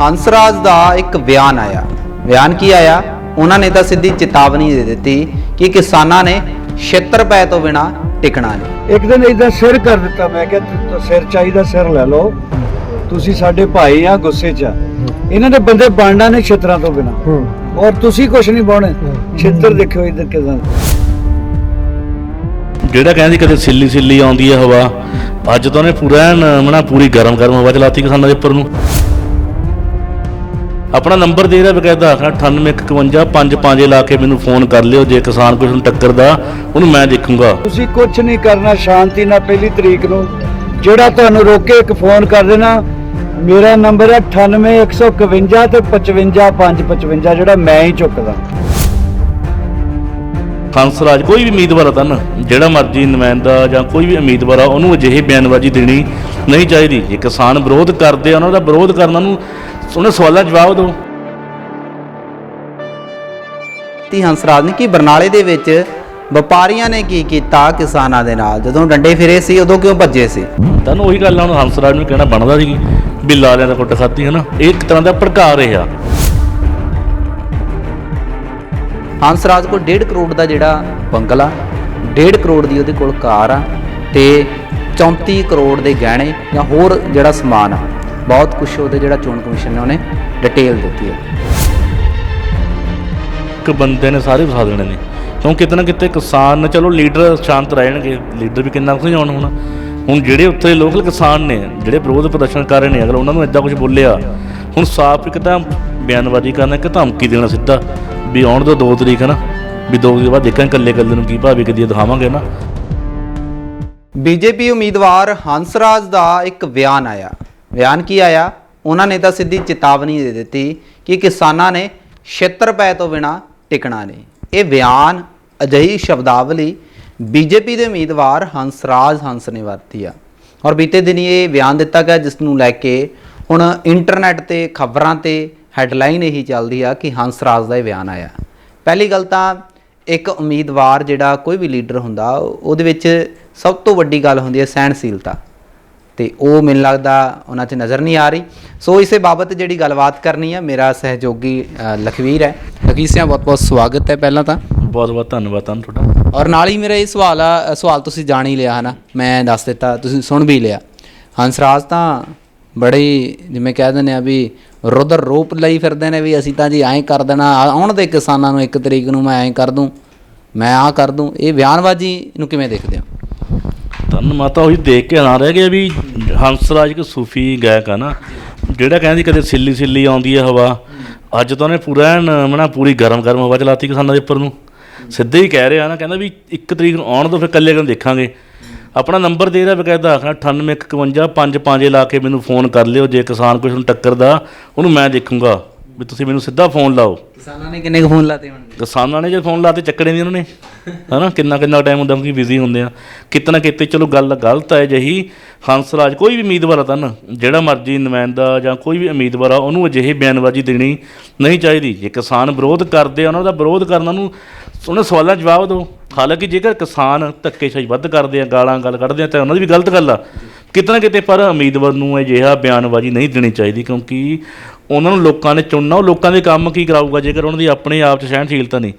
ਹੰਸਰਾਜ ਦਾ ਇੱਕ ਬਿਆਨ ਆਇਆ। ਬਿਆਨ ਕੀ ਆਇਆ? ਉਹਨਾਂ ਨੇ ਤਾਂ ਸਿੱਧੀ ਚੇਤਾਵਨੀ ਦੇ ਦਿੱਤੀ ਕਿ ਕਿਸਾਨਾਂ ਨੇ 76 ਰੁਪਏ ਤੋਂ ਬਿਨਾ ਟਿਕਣਾ ਨਹੀਂ। ਇੱਕ ਦਿਨ ਇਦਾਂ ਸਿਰ ਕਰ ਦਿੱਤਾ। ਮੈਂ ਕਿਹਾ ਤੁ- ਤੁ- ਸਿਰ ਚਾਹੀਦਾ ਸਿਰ ਲੈ ਲਓ। ਤੁਸੀਂ ਸਾਡੇ ਭਾਈ ਆ ਗੁੱਸੇ 'ਚ ਆ। ਇਹਨਾਂ ਦੇ ਬੰਦੇ ਬਣਨਾ ਨੇ ਛਿੱਤਰਾਂ ਤੋਂ ਬਿਨਾ। ਔਰ ਤੁਸੀਂ ਕੁਝ ਨਹੀਂ ਬਾਉਣੇ ਛਿੱਤਰ ਦੇਖਿਓ ਇਧਰ ਕਿਦਾਂ। ਜਿਹੜਾ ਕਹਿੰਦੀ ਕਦੇ ਸਿੱਲੀ ਸਿੱਲੀ ਆਉਂਦੀ ਹੈ ਹਵਾ ਅੱਜ ਤਾਂ ਉਹਨੇ ਪੂਰਾ ਮਨਾ ਪੂਰੀ ਗਰਮ ਗਰਮ ਹਵਾ ਚਲਾਤੀ ਕਿਸਾਨਾਂ ਦੇ ਉੱਪਰ ਨੂੰ। ਆਪਣਾ ਨੰਬਰ ਦੇ ਰਿਹਾ ਬਕਾਇਦਾ 9851 55 ਲਾ ਕੇ ਮੈਨੂੰ ਫੋਨ ਕਰ ਲਿਓ ਜੇ ਕਿਸਾਨ ਕੋਈ ਨੂੰ ਟੱਕਰਦਾ ਉਹਨੂੰ ਮੈਂ ਦੇਖੂੰਗਾ। ਤੁਸੀਂ ਕੁਝ ਨਹੀਂ ਕਰਨਾ ਸ਼ਾਂਤੀ ਨਾਲ ਪਹਿਲੀ ਤਰੀਕ ਨੂੰ। ਜਿਹੜਾ ਤੁਹਾਨੂੰ ਰੋਕੇ ਇੱਕ ਫੋਨ ਕਰ ਦੇਣਾ ਮੇਰਾ ਨੰਬਰ ਹੈ 98151 ਤੇ 55555 ਜਿਹੜਾ ਮੈਂ ਹੀ ਚੁੱਕਦਾ। ਹੰਸਰਾਜ ਕੋਈ ਵੀ ਉਮੀਦਵਾਰ ਆ ਤਾਂ ਨਾ, ਜਿਹੜਾ ਮਰਜ਼ੀ ਨੁਮਾਇੰਦਾ ਜਾਂ ਕੋਈ ਵੀ ਉਮੀਦਵਾਰ ਆ ਉਹਨੂੰ ਅਜਿਹੀ ਬਿਆਨਬਾਜ਼ੀ ਦੇਣੀ ਨਹੀਂ ਚਾਹੀਦੀ। ਜੇ ਕਿਸਾਨ ਵਿਰੋਧ ਕਰਦੇ ਆ ਉਹਨਾਂ ਦਾ ਵਿਰੋਧ ਕਰਨਾ ਨੂੰ ਉਹਨੇ ਸਵਾਲਾਂ ਦਾ ਜਵਾਬ ਦਿਓ। ਤੀ ਹੰਸਰਾਜ ਨੇ ਕਿ ਬਰਨਾਲੇ ਦੇ ਵਿੱਚ ਵਪਾਰੀਆਂ ਨੇ ਕੀ ਕੀਤਾ ਕਿਸਾਨਾਂ ਦੇ ਨਾਲ? ਜਦੋਂ ਡੰਡੇ ਫਿਰੇ ਸੀ ਉਦੋਂ ਕਿਉਂ ਭੱਜੇ ਸੀ? ਤੁਹਾਨੂੰ ਉਹੀ ਗੱਲ ਆ ਹੁਣ ਹੰਸਰਾਜ ਨੂੰ ਕਹਿਣਾ ਬਣਦਾ ਸੀ ਵੀ ਲਾਲਿਆਂ ਦਾ ਕੁੱਟ ਖਾਤੀ ਹੈ ਨਾ ਇਹ ਇੱਕ ਤਰ੍ਹਾਂ ਦਾ ਭੜਕਾ ਰਿਹਾ। ਹੰਸਰਾਜ ਕੋਲ 1.5 ਕਰੋੜ ਦਾ ਜਿਹੜਾ ਬੰਗਲਾ 1.5 ਕਰੋੜ ਦੀ ਉਹਦੇ ਕੋਲ ਕਾਰ ਆ ਤੇ 34 ਕਰੋੜ ਦੇ ਗਹਿਣੇ ਜਾਂ ਹੋਰ ਜਿਹੜਾ ਸਮਾਨ ਆ ਬਹੁਤ ਕੁਝ ਉਹਦੇ ਜਿਹੜਾ ਚੋਣ ਕਮਿਸ਼ਨ ਨੇ ਉਹਨੇ ਡਿਟੇਲ ਦਿੱਤੀ ਹੈ। ਇੱਕ ਬੰਦੇ ਨੇ ਸਾਰੇ ਵਸਾ ਦੇਣੇ ਨੇ। ਕਿਉਂ ਕਿਤੇ ਨਾ ਕਿਤੇ ਕਿਸਾਨ ਚਲੋ ਲੀਡਰ ਸ਼ਾਂਤ ਰਹਿਣਗੇ ਲੀਡਰ ਵੀ ਕਿੰਨਾ ਕੁ ਜਾਣ ਹੁਣ। ਹੁਣ ਜਿਹੜੇ ਉੱਥੇ ਲੋਕਲ ਕਿਸਾਨ ਨੇ ਜਿਹੜੇ ਵਿਰੋਧ ਪ੍ਰਦਰਸ਼ਨ ਕਰ ਰਹੇ ਨੇ ਅਗਰ ਉਹਨਾਂ ਨੂੰ ਇਦਾਂ ਕੁਝ ਬੋਲਿਆ ਹੁਣ ਸਾਫ਼ ਇੱਕ ਤਾਂ ਬਿਆਨਬਾਜ਼ੀ ਕਰਨਾ ਇੱਕ ਧਮਕੀ ਦੇਣਾ ਸਿੱਧਾ ਵੀ ਆਉਣ ਦੋ 2 ਤਰੀਕ ਹੈ ਨਾ ਵੀ 2 ਤਰੀਕ ਬਾਅਦ ਦੇਖਾਂਗੇ ਇਕੱਲੇ ਇਕੱਲੇ ਨੂੰ ਕੀ ਭਾਵੇਂ ਕਦੀ ਦਿਖਾਵਾਂਗੇ ਨਾ। ਬੀਜੇਪੀ ਉਮੀਦਵਾਰ ਹੰਸਰਾਜ ਦਾ ਇੱਕ ਬਿਆਨ ਆਇਆ। ਬਿਆਨ ਕੀ ਆਇਆ? ਉਹਨਾਂ ਨੇ ਤਾਂ ਸਿੱਧੀ ਚੇਤਾਵਨੀ ਦੇ ਦਿੱਤੀ ਕਿ ਕਿਸਾਨਾਂ ਨੇ 76 ਰੁਪਏ ਤੋਂ ਬਿਨਾ ਟਿਕਣਾ ਨਹੀਂ। ਇਹ ਬਿਆਨ ਅਜਿਹੀ ਸ਼ਬਦਾਵਲੀ ਬੀਜੇਪੀ ਦੇ ਉਮੀਦਵਾਰ ਹੰਸਰਾਜ ਹੰਸ ਨੇ ਵਰਤੀ ਆ। ਔਰ ਬੀਤੇ ਦਿਨੀ ਇਹ ਬਿਆਨ ਦਿੱਤਾ ਗਿਆ, ਜਿਸ ਨੂੰ ਲੈ ਕੇ ਹੁਣ ਇੰਟਰਨੈਟ ਤੇ ਖਬਰਾਂ ਤੇ ਹੈਡਲਾਈਨ ਇਹੀ ਚੱਲਦੀ ਆ ਕਿ ਹੰਸਰਾਜ ਦਾ ਇਹ ਬਿਆਨ ਆਇਆ। ਪਹਿਲੀ ਗੱਲ ਤਾਂ ਇੱਕ ਉਮੀਦਵਾਰ ਜਿਹੜਾ ਕੋਈ ਵੀ ਲੀਡਰ ਹੁੰਦਾ, ਉਹਦੇ ਵਿੱਚ ਸਭ ਤੋਂ ਵੱਡੀ ਗੱਲ ਹੁੰਦੀ ਹੈ ਸਹਿਣਸ਼ੀਲਤਾ। ਤੇ ਉਹ ਮੈਨੂੰ ਲੱਗਦਾ ਉਹਨਾਂ 'ਚ ਨਜ਼ਰ ਨਹੀਂ ਆ ਰਹੀ। ਸੋ ਇਸੇ ਬਾਬਤ ਜਿਹੜੀ ਗੱਲਬਾਤ ਕਰਨੀ ਹੈ ਮੇਰਾ ਸਹਿਯੋਗੀ ਲਖਵੀਰ ਹੈ। ਲਖਵੀਰ ਸਿੰਘ ਬਹੁਤ ਬਹੁਤ ਸਵਾਗਤ ਹੈ ਪਹਿਲਾਂ ਤਾਂ। ਬਹੁਤ ਬਹੁਤ ਧੰਨਵਾਦ ਤੁਹਾਨੂੰ ਤੁਹਾਡਾ। ਔਰ ਨਾਲ ਹੀ ਮੇਰਾ ਇਹ ਸਵਾਲ ਆ ਸਵਾਲ ਤੁਸੀਂ ਜਾਣ ਹੀ ਲਿਆ ਹਨਾ? ਮੈਂ ਦੱਸ ਦਿੱਤਾ ਤੁਸੀਂ ਸੁਣ ਵੀ ਲਿਆ। ਹੰਸਰਾਜ ਤਾਂ ਬੜੀ ਜਿਵੇਂ ਕਹਿ ਦਿੰਦੇ ਆ ਵੀ ਰੁਦਰ ਰੂਪ ਲਈ ਫਿਰਦੇ ਨੇ ਵੀ ਅਸੀਂ ਤਾਂ ਜੀ ਐਂ ਕਰ ਦੇਣਾ ਆ- ਆਉਣ ਦੇ ਕਿਸਾਨਾਂ ਨੂੰ ਇੱਕ ਤਰੀਕ ਨੂੰ ਮੈਂ ਐਂ ਕਰ ਦੂੰ ਮੈਂ ਆਹ ਕਰ ਦੂੰ। ਇਹ ਬਿਆਨਬਾਜ਼ੀ ਨੂੰ ਕਿਵੇਂ ਦੇਖਦੇ ਹੋ? ਤੁਹਾਨੂੰ ਮਾਤਾ ਉਹੀ ਦੇਖ ਕੇ ਹੈਰਾਨ ਰਹਿ ਗਿਆ ਵੀ ਹੰਸਰਾਜ ਇੱਕ ਸੂਫੀ ਗਾਇਕ ਆ ਨਾ, ਜਿਹੜਾ ਕਹਿੰਦੀ ਕਦੇ ਸਿੱਲੀ ਸਿੱਲੀ ਆਉਂਦੀ ਹੈ ਹਵਾ, ਅੱਜ ਤਾਂ ਉਹਨੇ ਪੂਰਾ ਐਨ ਮਨਾ ਪੂਰੀ ਗਰਮ ਗਰਮ ਹਵਾ ਚਲਾਤੀ ਕਿਸਾਨਾਂ ਦੇ ਉੱਪਰ ਨੂੰ। ਸਿੱਧੇ ਹੀ ਕਹਿ ਰਿਹਾ ਨਾ, ਕਹਿੰਦਾ ਵੀ ਇੱਕ ਤਰੀਕ ਨੂੰ ਆਉਣ ਤੋਂ ਫਿਰ ਇਕੱਲੇ ਕਿਉਂ ਦੇਖਾਂਗੇ। ਆਪਣਾ ਨੰਬਰ ਦੇ ਰਿਹਾ ਬਕਾਇਦਾ 9851 55 ਲਾ ਕੇ ਮੈਨੂੰ ਫੋਨ ਕਰ ਲਿਓ, ਜੇ ਕਿਸਾਨ ਕੋਈ ਨੂੰ ਟੱਕਰਦਾ, ਉਹਨੂੰ ਮੈਂ ਦੇਖੂੰਗਾ। ਵੀ ਤੁਸੀਂ ਮੈਨੂੰ ਸਿੱਧਾ ਫੋਨ ਲਾਓ। ਕਿਸਾਨਾਂ ਨੇ ਕਿੰਨੇ ਕੁ ਫੋਨ ਲਾਤੇ ਹੁਣ ਕਿਸਾਨਾਂ ਨੇ ਜੇ ਫੋਨ ਲਾਤੇ ਚੱਕੜੇ ਨਹੀਂ ਉਹਨਾਂ ਨੇ। ਹਨਾ? ਕਿੰਨਾ ਕਿੰਨਾ ਟਾਈਮ ਹੁੰਦਾ ਕਿ ਬਿਜ਼ੀ ਹੁੰਦੇ ਆ। ਕਿਤਨਾ ਕਿਤੇ ਚਲੋ ਗੱਲ ਗਲਤ ਹੈ ਜਹੀ ਹੰਸਰਾਜ ਕੋਈ ਵੀ ਉਮੀਦਵਾਰ ਆ ਤਾਂ ਨਾ, ਜਿਹੜਾ ਮਰਜ਼ੀ ਨੁਮਾਇੰਦਾ ਜਾਂ ਕੋਈ ਵੀ ਉਮੀਦਵਾਰ ਆ ਉਹਨੂੰ ਅਜਿਹੀ ਬਿਆਨਬਾਜ਼ੀ ਦੇਣੀ ਨਹੀਂ ਚਾਹੀਦੀ। ਜੇ ਕਿਸਾਨ ਵਿਰੋਧ ਕਰਦੇ ਆ ਉਹਨਾਂ ਦਾ ਵਿਰੋਧ ਕਰਨਾ ਨੂੰ ਉਹਨੇ ਸਵਾਲਾਂ ਜਵਾਬ ਦਿਓ। ਹਾਲਾਂਕਿ ਜੇਕਰ ਕਿਸਾਨ ਧੱਕੇਸ਼ਾਹੀ ਵੱਧ ਕਰਦੇ ਆ ਗਾਲਾਂ ਗੱਲ ਕੱਢਦੇ ਆ ਤਾਂ ਉਹਨਾਂ ਦੀ ਵੀ ਗਲਤ ਗੱਲ ਆ। ਕਿਤਨਾ ਕਿਤੇ ਪਰ ਉਮੀਦਵਾਰ ਨੂੰ ਅਜਿਹਾ ਬਿਆਨਬਾਜ਼ੀ ਨਹੀਂ ਦੇਣੀ ਚਾਹੀਦੀ ਕਿਉਂਕਿ ਉਹਨਾਂ ਨੂੰ ਲੋਕਾਂ ਨੇ ਚੁਣਨਾ ਉਹ ਲੋਕਾਂ ਦੇ ਕੰਮ ਕੀ ਕਰਾਊਗਾ? ਜੇਕਰ ਉਹਨਾਂ ਦੀ ਆਪਣੇ ਆਪ 'ਚ ਸਹਿਣਸ਼ੀਲਤਾ ਨਹੀਂ।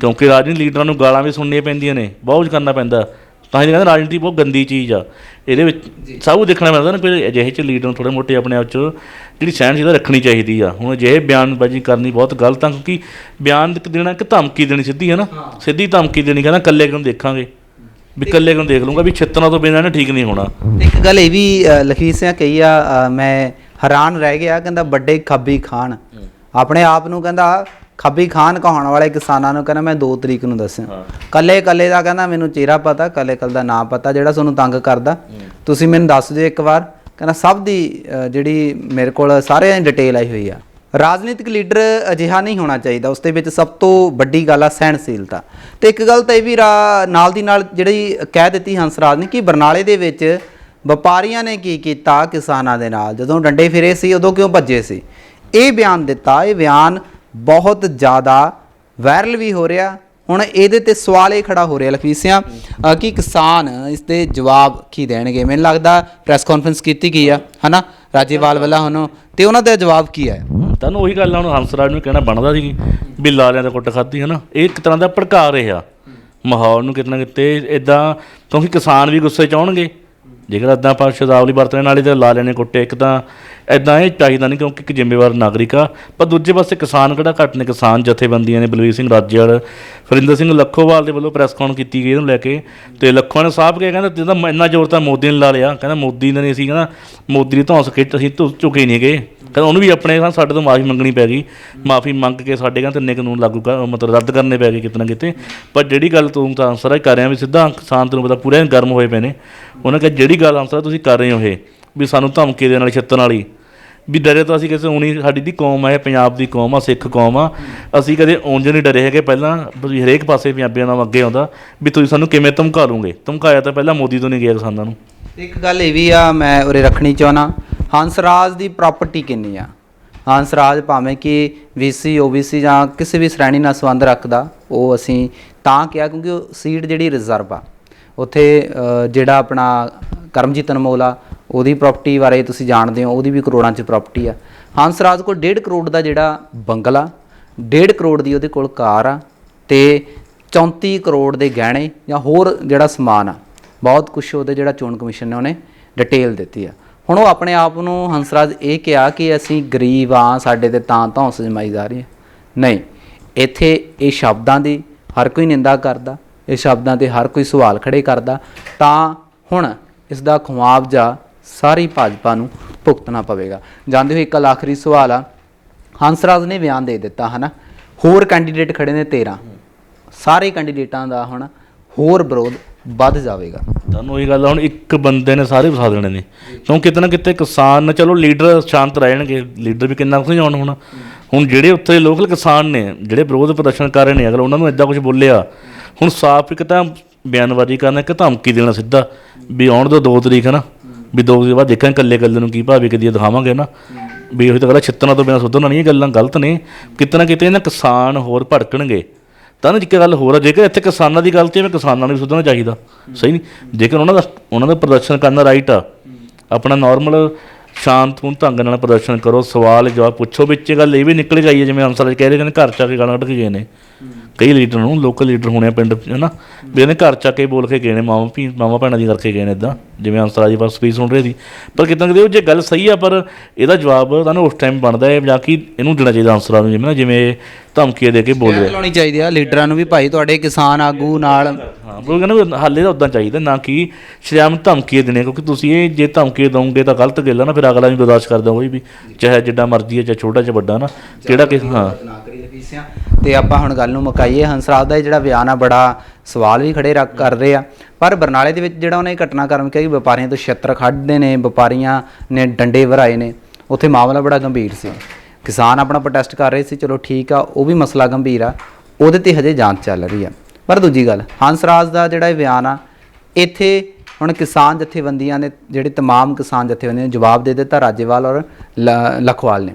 ਕਿਉਂਕਿ ਰਾਜਨੀਤਿਕ ਲੀਡਰਾਂ ਨੂੰ ਗਾਲਾਂ ਵੀ ਸੁਣਨੀਆਂ ਪੈਂਦੀਆਂ ਨੇ ਬਹੁਤ ਕੁਝ ਕਰਨਾ ਪੈਂਦਾ। ਤਾਂ ਹੀ ਕਹਿੰਦੇ ਰਾਜਨੀਤੀ ਬਹੁਤ ਗੰਦੀ ਚੀਜ਼ ਆ। ਇਹਦੇ ਵਿੱਚ ਸਭ ਕੁਝ ਦੇਖਣਾ ਪੈਂਦਾ ਨਾ ਕੋਈ ਅਜਿਹੇ ਚ ਲੀਡਰ ਨੂੰ ਥੋੜੇ ਮੋਟੇ ਆਪਣੇ ਆਪ 'ਚ ਜਿਹੜੀ ਸਹਿਣਸ਼ੀਲਤਾ ਰੱਖਣੀ ਚਾਹੀਦੀ ਆ। ਹੁਣ ਅਜਿਹੇ ਬਿਆਨਬਾਜ਼ੀ ਕਰਨੀ ਬਹੁਤ ਗਲਤ ਆ ਕਿਉਂਕਿ ਬਿਆਨ ਦੇਣਾ ਇੱਕ ਧਮਕੀ ਦੇਣੀ ਸਿੱਧੀ ਹੈ ਨਾ। ਸਿੱਧੀ ਧਮਕੀ ਦੇਣੀ ਕਹਿੰਦਾ ਇਕੱਲੇ ਕਿਉਂ ਦੇਖਾਂਗੇ? ਵੀ ਇਕੱਲੇ ਕਿਉਂ ਦੇਖ ਲੂੰਗਾ ਵੀ ਛਿੱਤਰਾਂ ਤੋਂ ਬਿਨਾਂ ਨਾ ਠੀਕ ਨਹੀਂ ਹੋਣਾ। ਇੱਕ ਗੱਲ ਇਹ ਵੀ ਲਖਵੀਰ ਸਿੰਘ ਕਹੀ ਆ ਮੈਂ ਹੈਰਾਨ ਰਹਿ ਗਿਆ ਕਹਿੰਦਾ ਵੱਡੇ ਖੱਬੀ ਖਾਨ। ਆਪਣੇ ਆਪ ਨੂੰ ਕਹਿੰਦਾ ਖੱਬੀ ਖਾਨ ਕਹਾਉਣ ਵਾਲੇ ਕਿਸਾਨਾਂ ਨੂੰ ਕਹਿੰਦਾ ਮੈਂ 2 ਤਰੀਕ ਨੂੰ ਦੱਸਿਆ। ਕੱਲੇ ਕੱਲੇ ਦਾ ਕਹਿੰਦਾ ਮੈਨੂੰ ਚਿਹਰਾ ਪਤਾ ਕੱਲੇ ਕੱਲ ਦਾ ਨਾਮ ਪਤਾ ਜਿਹੜਾ ਤੁਹਾਨੂੰ ਤੰਗ ਕਰਦਾ। ਤੁਸੀਂ ਮੈਨੂੰ ਦੱਸ ਦਿਓ ਇੱਕ ਵਾਰ। ਕਹਿੰਦਾ ਸਭ ਦੀ ਜਿਹੜੀ ਮੇਰੇ ਕੋਲ ਸਾਰਿਆਂ ਦੀ ਡਿਟੇਲ ਆਈ ਹੋਈ ਆ। ਰਾਜਨੀਤਿਕ ਲੀਡਰ ਅਜਿਹਾ ਨਹੀਂ ਹੋਣਾ ਚਾਹੀਦਾ ਉਸ ਦੇ ਵਿੱਚ ਸਭ ਤੋਂ ਵੱਡੀ ਗੱਲ ਆ ਸਹਿਣਸ਼ੀਲਤਾ। ਤੇ ਇੱਕ ਗੱਲ ਤਾਂ ਇਹ ਵੀ ਨਾਲ ਦੀ ਨਾਲ ਜਿਹੜੀ ਕਹਿ ਦਿੱਤੀ ਹੰਸਰਾਜ ਨੇ ਕਿ ਬਰਨਾਲੇ ਦੇ ਵਿੱਚ ਵਪਾਰੀਆਂ ਨੇ ਕੀ ਕੀਤਾ ਕਿਸਾਨਾਂ ਦੇ ਨਾਲ? ਜਦੋਂ ਡੰਡੇ ਫਿਰੇ ਸੀ, ਉਦੋਂ ਕਿਉਂ ਭੱਜੇ ਸੀ? ਇਹ ਬਿਆਨ ਦਿੱਤਾ, ਇਹ ਬਿਆਨ ਬਹੁਤ ਜ਼ਿਆਦਾ ਵਾਇਰਲ ਵੀ ਹੋ ਰਿਹਾ। ਹੁਣ ਇਹਦੇ ਤੇ ਸਵਾਲ ਇਹ ਖੜਾ ਹੋ ਰਿਹਾ, ਲਖਵੀਰ ਕਿ ਕਿਸਾਨ ਇਸ ਦੇ ਜਵਾਬ ਕੀ ਦੇਣਗੇ? ਮੈਨੂੰ ਲੱਗਦਾ ਪ੍ਰੈਸ ਕਾਨਫਰੰਸ ਕੀਤੀ ਗਈ ਆ, ਹਨਾ? ਰਾਜੇਵਾਲ ਵੱਲੋਂ ਹੁਣ, ਤੇ ਉਹਨਾਂ ਦਾ ਜਵਾਬ ਕੀ ਹੈ? ਤੁਹਾਨੂੰ ਉਹੀ ਗੱਲ ਆ, ਹੁਣ ਹੰਸਰਾਜ ਨੂੰ ਕਹਿਣਾ ਬਣਦਾ ਸੀ ਵੀ ਲਾਲਿਆਂ ਦਾ ਕੁੱਟ ਖਾਧੀ ਹੈ ਨਾ ਇਹ ਇੱਕ ਤਰ੍ਹਾਂ ਦਾ ਭੜਕਾ ਰਿਹਾ। ਮਾਹੌਲ ਨੂੰ ਕਿਤੇ ਨਾ ਕਿਤੇ ਇਦਾਂ ਕਿਉਂਕਿ ਕਿਸਾਨ ਵੀ ਗੁੱਸੇ ਚ ਆਉਣਗੇ। ਜੇਕਰ ਇਦਾਂ ਆਪਾਂ ਸ਼ਬਦਾਵਲੀ ਵਰਤਣ ਵਾਲੇ ਤੇ ਲਾਲਿਆਂ ਨੇ ਕੁੱਟੇ ਇੱਕ ਤਾਂ ਇਦਾਂ ਇਹ ਚਾਹੀਦਾ ਨਹੀਂ ਕਿਉਂਕਿ ਇੱਕ ਜ਼ਿੰਮੇਵਾਰ ਨਾਗਰਿਕ ਆ। ਪਰ ਦੂਜੇ ਪਾਸੇ ਕਿਸਾਨ ਕਿਹੜਾ ਘੱਟ ਨੇ? ਕਿਸਾਨ ਜਥੇਬੰਦੀਆਂ ਨੇ ਬਲਵੀਰ ਸਿੰਘ ਰਾਜੇਵਾਲ ਫਰਿੰਦਰ ਸਿੰਘ ਲੱਖੋਵਾਲ ਦੇ ਵੱਲੋਂ ਪ੍ਰੈਸ ਕਾਨਫਰੰਸ ਕੀਤੀ ਗਈ ਇਹਨੂੰ ਲੈ ਕੇ। ਤੇ ਲੱਖੋਵਾਲ ਨੇ ਸਾਫ਼ ਕਿਹਾ, ਕਹਿੰਦਾ ਜਿਹਦਾ ਇੰਨਾ ਜ਼ੋਰ ਤਾਂ ਮੋਦੀ ਨੇ ਲਾ ਲਿਆ। ਕਹਿੰਦਾ ਮੋਦੀ ਨੇ ਨਹੀਂ ਸੀ ਕਹਿੰਦਾ ਮੋਦੀ ਦੀ ਧੌਂਸ ਖਿੱਚ, ਅਸੀਂ ਧੁ- ਝੁਕੇ ਨਹੀਂ ਗਏ ਕਹਿੰਦਾ ਉਹਨੂੰ ਵੀ ਆਪਣੇ ਸਾਡੇ ਤੋਂ ਮਾਫੀ ਮੰਗਣੀ ਪੈ ਗਈ। ਮਾਫੀ ਮੰਗ ਕੇ ਸਾਡੇ ਕਹਿੰਦੇ ਤਿੰਨੇ ਕਾਨੂੰਨ ਲਾਗੂ ਕਰ, ਮਤਲਬ ਰੱਦ ਕਰਨੇ ਪੈ ਗਏ ਕਿਤੇ ਨਾ ਕਿਤੇ। ਪਰ ਜਿਹੜੀ ਗੱਲ ਤੂੰ ਤਾਂ ਅਨਸਰ ਕਰ ਰਿਹਾ ਵੀ ਸਿੱਧਾ ਕਿਸਾਨ ਤੈਨੂੰ ਪਤਾ ਪੂਰੇ ਗਰਮ ਹੋਏ ਪਏ ਨੇ। ਉਹਨਾਂ ਕਿਹਾ, ਜਿਹੜੀ ਗੱਲ ਅਨਸਰ ਤੁਸੀਂ ਕਰ ਰਹੇ ਹੋ ਇਹ, ਵੀ ਸਾਨੂੰ ਧਮਕੀ ਦੇਣ ਵਾਲੀ, ਛੱਤਣ ਵਾਲੀ ਵੀ ਡਰੇ ਤਾਂ ਅਸੀਂ ਕਿਸੇ ਹੁਣੀ ਸਾਡੀ ਦੀ ਕੌਮ ਆ, ਇਹ ਪੰਜਾਬ ਦੀ ਕੌਮ ਆ, ਸਿੱਖ ਕੌਮ ਆ। ਅਸੀਂ ਕਦੇ ਉਂਝ ਨਹੀਂ ਡਰੇ ਹੈਗੇ। ਪਹਿਲਾਂ ਵੀ ਹਰੇਕ ਪਾਸੇ ਪੰਜਾਬੀਆਂ ਨਾਲ ਅੱਗੇ ਆਉਂਦਾ ਵੀ ਤੁਸੀਂ ਸਾਨੂੰ ਕਿਵੇਂ ਧਮਕਾ ਲਓਗੇ ਧਮਕਾਇਆ ਤਾਂ ਪਹਿਲਾਂ ਮੋਦੀ ਤੋਂ ਨਹੀਂ ਗਿਆ ਕਿਸਾਨਾਂ ਨੂੰ। ਇੱਕ ਗੱਲ ਇਹ ਵੀ ਆ, ਮੈਂ ਉਰੇ ਰੱਖਣੀ ਚਾਹਣਾ ਹੰਸਰਾਜ ਦੀ ਪ੍ਰਾਪਰਟੀ ਕਿੰਨੀ ਆ? ਹੰਸਰਾਜ ਭਾਵੇਂ ਕਿ ਵੀਸੀ ਓਬੀਸੀ ਜਾਂ ਕਿਸੇ ਵੀ ਸ਼੍ਰੇਣੀ ਨਾਲ ਸੰਬੰਧ ਰੱਖਦਾ, ਉਹ ਅਸੀਂ ਤਾਂ ਕਿਹਾ ਕਿਉਂਕਿ ਉਹ ਸੀਟ ਜਿਹੜੀ ਰਿਜ਼ਰਵ ਆ, ਉੱਥੇ ਜਿਹੜਾ ਆਪਣਾ ਕਰਮਜੀਤ ਅਨਮੋਲਾ, ਉਹਦੀ ਪ੍ਰਾਪਰਟੀ ਬਾਰੇ ਤੁਸੀਂ ਜਾਣਦੇ ਹੋ, ਉਹਦੀ ਵੀ ਕਰੋੜਾਂ 'ਚ ਪ੍ਰਾਪਰਟੀ ਆ। ਹੰਸ ਰਾਜ ਕੋਲ 1.5 ਕਰੋੜ ਦਾ ਜਿਹੜਾ ਬੰਗਲਾ 1.5 ਕਰੋੜ ਦੀ ਉਹਦੇ ਕੋਲ ਕਾਰ ਆ ਤੇ 34 ਕਰੋੜ ਦੇ ਗਹਿਣੇ ਜਾਂ ਹੋਰ ਜਿਹੜਾ ਸਮਾਨ ਆ, ਬਹੁਤ ਕੁਝ ਉਹਦੇ ਜਿਹੜਾ ਚੋਣ ਕਮਿਸ਼ਨ ਨੇ ਉਹਨੇ ਡਿਟੇਲ ਦਿੱਤੀ ਆ। ਹੁਣ ਉਹ ਆਪਣੇ ਆਪ ਨੂੰ ਹੰਸਰਾਜ ਇਹ ਕਿਹਾ ਕਿ ਅਸੀਂ ਗਰੀਬ ਆ ਸਾਡੇ ਤੇ ਤਾਂ ਧੌਂਸ ਜਮਾਈ ਜਾ ਰਹੀ ਹੈ ਨਹੀਂ, ਇੱਥੇ ਇਹ ਸ਼ਬਦਾਂ ਦੀ ਹਰ ਕੋਈ ਨਿੰਦਾ ਕਰਦਾ, ਇਹ ਸ਼ਬਦਾਂ ਤੇ ਹਰ ਕੋਈ ਸਵਾਲ ਖੜੇ ਕਰਦਾ। ਤਾਂ ਹੁਣ ਇਸ ਦਾ ਖੁਆਬਜਾ ਸਾਰੀ ਭਾਜਪਾ ਨੂੰ ਭੁਗਤਣਾ ਪਵੇਗਾ। ਜਾਂਦੇ ਹੋਏ ਇੱਕ ਆਖਰੀ ਸਵਾਲ ਆ। ਹੰਸਰਾਜ ਨੇ ਬਿਆਨ ਦੇ ਦਿੱਤਾ ਹਨਾ? ਹੋਰ ਕੈਂਡੀਡੇਟ ਖੜੇ ਨੇ 13 ਸਾਰੇ ਕੈਂਡੀਡੇਟਾਂ ਦਾ ਹੁਣ ਹੋਰ ਵਿਰੋਧ ਵੱਧ ਜਾਵੇਗਾ। ਤੁਹਾਨੂੰ ਇਹ ਗੱਲ ਆ, ਹੁਣ ਇੱਕ ਬੰਦੇ ਨੇ ਸਾਰੇ ਵਸਾ ਦੇਣੇ ਨੇ। ਕਿਉਂ ਕਿਤੇ ਨਾ ਕਿਤੇ ਕਿਸਾਨ ਚਲੋ ਲੀਡਰ ਸ਼ਾਂਤ ਰਹਿਣਗੇ ਲੀਡਰ ਵੀ ਕਿੰਨਾ ਕੁ ਸਮਝਾਉਣ ਹੁਣ। ਹੁਣ ਜਿਹੜੇ ਉੱਥੇ ਲੋਕਲ ਕਿਸਾਨ ਨੇ ਜਿਹੜੇ ਵਿਰੋਧ ਪ੍ਰਦਰਸ਼ਨ ਕਰ ਰਹੇ ਨੇ ਅਗਰ ਉਹਨਾਂ ਨੂੰ ਇਦਾਂ ਕੁਝ ਬੋਲਿਆ ਹੁਣ ਸਾਫ਼ ਇੱਕ ਤਾਂ ਬਿਆਨਬਾਜ਼ੀ ਕਰਨਾ ਇੱਕ ਧਮਕੀ ਦੇਣਾ ਸਿੱਧਾ, ਵੀ ਆਉਣ ਦੋ 2 ਤਰੀਕ ਹੈ ਨਾ, ਵੀ 2 ਤਰੀਕ ਬਾਅਦ ਦੇਖਾਂਗੇ ਇਕੱਲੇ ਇਕੱਲੇ ਨੂੰ ਕੀ ਭਾਵੇਂ ਕਦੀ ਦਿਖਾਵਾਂਗੇ ਨਾ। ਵੀ ਉਹੀ ਤਾਂ ਗੱਲ ਛਿੱਤਣਾ ਤੋਂ ਬਿਨਾਂ ਸੁਧਰਨਾ ਨਹੀਂ, ਇਹ ਗੱਲਾਂ ਗਲਤ ਨੇ। ਕਿਤੇ ਨਾ ਕਿਤੇ ਇਹਨਾਂ ਕਿਸਾਨ ਹੋਰ ਭੜਕਣਗੇ। ਤਾਂ ਨਾ ਇੱਕ ਗੱਲ ਹੋਰ ਆ, ਜੇਕਰ ਇੱਥੇ ਕਿਸਾਨਾਂ ਦੀ ਗਲਤੀ ਹੈ ਮੈਂ ਕਿਸਾਨਾਂ ਨੂੰ ਵੀ ਸੁਧਰਨਾ ਚਾਹੀਦਾ, ਸਹੀ ਨਹੀਂ? ਜੇਕਰ ਉਹਨਾਂ ਦਾ ਉਹਨਾਂ ਦਾ ਪ੍ਰਦਰਸ਼ਨ ਕਰਨਾ ਰਾਈਟ ਆ, ਆਪਣਾ ਨਾਰਮਲ ਸ਼ਾਂਤਪੂਰਨ ਢੰਗ ਨਾਲ ਪ੍ਰਦਰਸ਼ਨ ਕਰੋ ਸਵਾਲ ਜਵਾਬ ਪੁੱਛੋ ਵਿੱਚ ਇਹ ਗੱਲ ਇਹ ਵੀ ਨਿਕਲ ਗਈ ਹੈ ਜਿਵੇਂ ਹੰਸਰਾਜ ਕਹਿ ਰਹੇ ਨੇ ਘਰ ਚ ਆ ਕੇ ਗਾਲਾਂ ਕੱਢ ਕੇ ਗਏ ਨੇ। ਕਈ ਲੀਡਰ ਨੂੰ ਲੋਕਲ ਲੀਡਰ ਹੋਣੇ ਆ ਪਿੰਡ 'ਚ, ਹਨਾ? ਵੀ ਇਹਨੇ ਘਰ ਚ ਆ ਕੇ ਬੋਲ ਕੇ ਗਏ ਨੇ ਮਾਵਾਂ ਭੀ ਮਾਵਾਂ ਭੈਣਾਂ ਦੀ ਕਰਕੇ ਗਏ ਨੇ ਇਦਾਂ ਜਿਵੇਂ ਹੰਸਰਾਜ ਬਸ ਸਪੀਚ ਸੁਣ ਰਹੇ ਸੀ। ਪਰ ਕਿਤੇ ਨਾ ਕਿਤੇ ਉਹ ਜੇ ਗੱਲ ਸਹੀ ਆ ਪਰ ਇਹਦਾ ਜਵਾਬ ਤੁਹਾਨੂੰ ਉਸ ਟਾਈਮ ਬਣਦਾ ਹੈ ਜਾਂ ਕਿ ਇਹਨੂੰ ਦੇਣਾ ਚਾਹੀਦਾ ਹੰਸਰਾਜ ਨੂੰ ਜਿਵੇਂ ਨਾ ਜਿਵੇਂ ਧਮਕੀਆਂ ਦੇ ਕੇ ਬੋਲ ਰਿਹਾ। ਲਾਉਣੀ ਚਾਹੀਦੀ ਆ ਲੀਡਰਾਂ ਨੂੰ ਵੀ ਭਾਈ ਤੁਹਾਡੇ ਕਿਸਾਨ ਆਗੂ ਨਾਲ। ਹਾਂ ਕਹਿੰਦਾ ਹਾਲੇ ਤਾਂ ਉਦਾਂ ਚਾਹੀਦਾ ਨਾ ਕਿ ਸ਼ਰਿਆਮ ਧਮਕੀਆਂ ਦੇਣੇ ਕਿਉਂਕਿ ਤੁਸੀਂ ਇਹ ਜੇ ਧਮਕੀਆਂ ਦਵੋਗੇ ਤਾਂ ਗਲਤ ਗੱਲ ਆ ਨਾ ਫਿਰ ਅਗਲਾ ਵੀ ਬਰਦਾਸ਼ਤ ਕਰਦਾ ਕੋਈ ਵੀ ਚਾਹੇ ਜਿੱਡਾ ਮਰਜ਼ੀ ਹੈ ਚਾਹੇ ਛੋਟਾ ਚਾਹੇ ਵੱਡਾ ਨਾ ਕਿਹੜਾ ਕਿ ਹਾਂ। ਨਾ ਕਰੀ ਲਫੀਸਿਆਂ ਤੇ ਆਪਾਂ ਹੁਣ ਗੱਲ ਨੂੰ ਮੁਕਾਈਏ ਹੰਸਰਾਜ ਦਾ ਇਹ ਜਿਹੜਾ ਬਿਆਨ ਆ ਬੜਾ ਸਵਾਲ ਵੀ ਖੜੇ ਰੱਖ ਕਰ ਰਹੇ ਆ। ਪਰ ਬਰਨਾਲੇ ਦੇ ਵਿੱਚ ਜਿਹੜਾ ਉਹਨੇ ਘਟਨਾਕ੍ਰਮ ਕਿਹਾ ਕਿ ਵਪਾਰੀਆਂ ਤੋਂ ਛੱਤਰ ਖੱਡਦੇ ਨੇ ਵਪਾਰੀਆਂ ਨੇ ਡੰਡੇ ਵਰਾਏ ਨੇ ਉੱਥੇ ਮਾਮਲਾ ਬੜਾ ਗੰਭੀਰ ਸੀ। ਕਿਸਾਨ ਆਪਣਾ ਪ੍ਰੋਟੈਸਟ ਕਰ ਰਹੇ ਸੀ ਚਲੋ ਠੀਕ ਆ ਉਹ ਵੀ ਮਸਲਾ ਗੰਭੀਰ ਆ ਉਹਦੇ ਤੇ ਹਜੇ ਜਾਂਚ ਚੱਲ ਰਹੀ ਆ ਪਰ ਦੂਜੀ ਗੱਲ ਹੰਸਰਾਜ ਦਾ ਜਿਹੜਾ ਇਹ ਬਿਆਨ ਆ ਇੱਥੇ ਹੁਣ ਕਿਸਾਨ ਜਥੇਬੰਦੀਆਂ ਨੇ ਜਿਹੜੇ तमाम ਕਿਸਾਨ ਜਥੇਬੰਦੀਆਂ ਨੇ ਜਵਾਬ ਦੇ ਦਿੱਤਾ ਰਾਜੇਵਾਲ ਔਰ ਲ- ਲਖਵਾਲ ਨੇ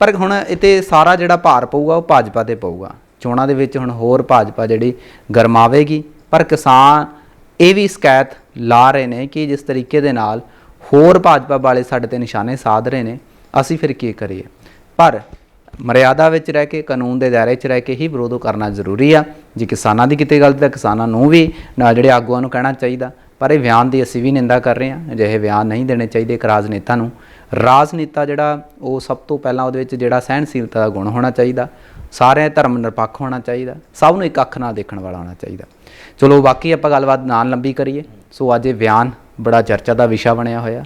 ਪਰ ਹੁਣ ਇਤੇ ਸਾਰਾ ਜਿਹੜਾ ਭਾਰ ਪਊਗਾ ਉਹ ਭਾਜਪਾ ਤੇ ਪਊਗਾ ਚੋਣਾਂ ਦੇ ਵਿੱਚ ਹੁਣ ਹੋਰ ਭਾਜਪਾ ਜਿਹੜੀ ਗਰਮਾਵੇਗੀ ਪਰ ਕਿਸਾਨ ਇਹ ਵੀ ਸ਼ਿਕਾਇਤ ਲਾ ਰਹੇ ਨੇ ਕਿ ਜਿਸ ਤਰੀਕੇ ਦੇ ਨਾਲ ਹੋਰ ਭਾਜਪਾ ਵਾਲੇ ਸਾਡੇ ਤੇ ਨਿਸ਼ਾਨੇ ਸਾਧ ਰਹੇ ਨੇ ਅਸੀਂ ਫਿਰ ਕੀ ਕਰੀਏ ਪਰ ਮਰਿਆਦਾ ਵਿੱਚ ਰਹਿ ਕੇ, ਕਾਨੂੰਨ ਦੇ ਦਾਇਰੇ 'ਚ ਰਹਿ ਕੇ ਹੀ ਵਿਰੋਧ ਕਰਨਾ ਜ਼ਰੂਰੀ ਆ। ਜੇ ਕਿਸਾਨਾਂ ਦੀ ਕਿਤੇ ਗਲਤੀ ਤਾਂ ਕਿਸਾਨਾਂ ਨੂੰ ਵੀ ਨਾਲ ਜਿਹੜੇ ਆਗੂਆਂ ਨੂੰ ਕਹਿਣਾ ਚਾਹੀਦਾ। ਪਰ ਇਹ ਬਿਆਨ ਦੀ ਅਸੀਂ ਵੀ ਨਿੰਦਾ ਕਰ ਰਹੇ ਹਾਂ ਅਜਿਹੇ ਬਿਆਨ ਨਹੀਂ ਦੇਣੇ ਚਾਹੀਦੇ ਇੱਕ ਰਾਜਨੇਤਾ ਨੂੰ। ਰਾਜਨੇਤਾ ਜਿਹੜਾ, ਉਹ ਸਭ ਤੋਂ ਪਹਿਲਾਂ ਉਹਦੇ ਵਿੱਚ ਜਿਹੜਾ ਸਹਿਣਸ਼ੀਲਤਾ ਦਾ ਗੁਣ ਹੋਣਾ ਚਾਹੀਦਾ। ਸਾਰੇ ਧਰਮ ਨਿਰਪੱਖ ਹੋਣਾ ਚਾਹੀਦਾ। ਸਭ ਨੂੰ ਇੱਕ ਅੱਖ ਨਾਲ ਦੇਖਣ ਵਾਲਾ ਹੋਣਾ ਚਾਹੀਦਾ। ਚਲੋ ਬਾਕੀ ਆਪਾਂ ਗੱਲਬਾਤ ਨਾਲ ਲੰਬੀ ਕਰੀਏ। ਸੋ ਅੱਜ ਇਹ ਬਿਆਨ ਬੜਾ ਚਰਚਾ ਦਾ ਵਿਸ਼ਾ ਬਣਿਆ ਹੋਇਆ।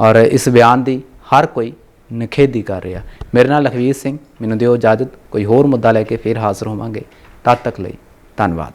ਔਰ ਇਸ ਬਿਆਨ ਦੀ ਹਰ ਕੋਈ ਨਿਖੇਧੀ ਕਰ ਰਿਹਾ। ਮੇਰੇ ਨਾਲ ਲਖਵੀਰ ਸਿੰਘ, ਮੈਨੂੰ ਦਿਓ ਇਜਾਜ਼ਤ, ਕੋਈ ਹੋਰ ਮੁੱਦਾ ਲੈ ਕੇ ਫੇਰ ਹਾਜ਼ਰ ਹੋਵਾਂਗੇ। ਤਦ ਤੱਕ ਲਈ ਧੰਨਵਾਦ।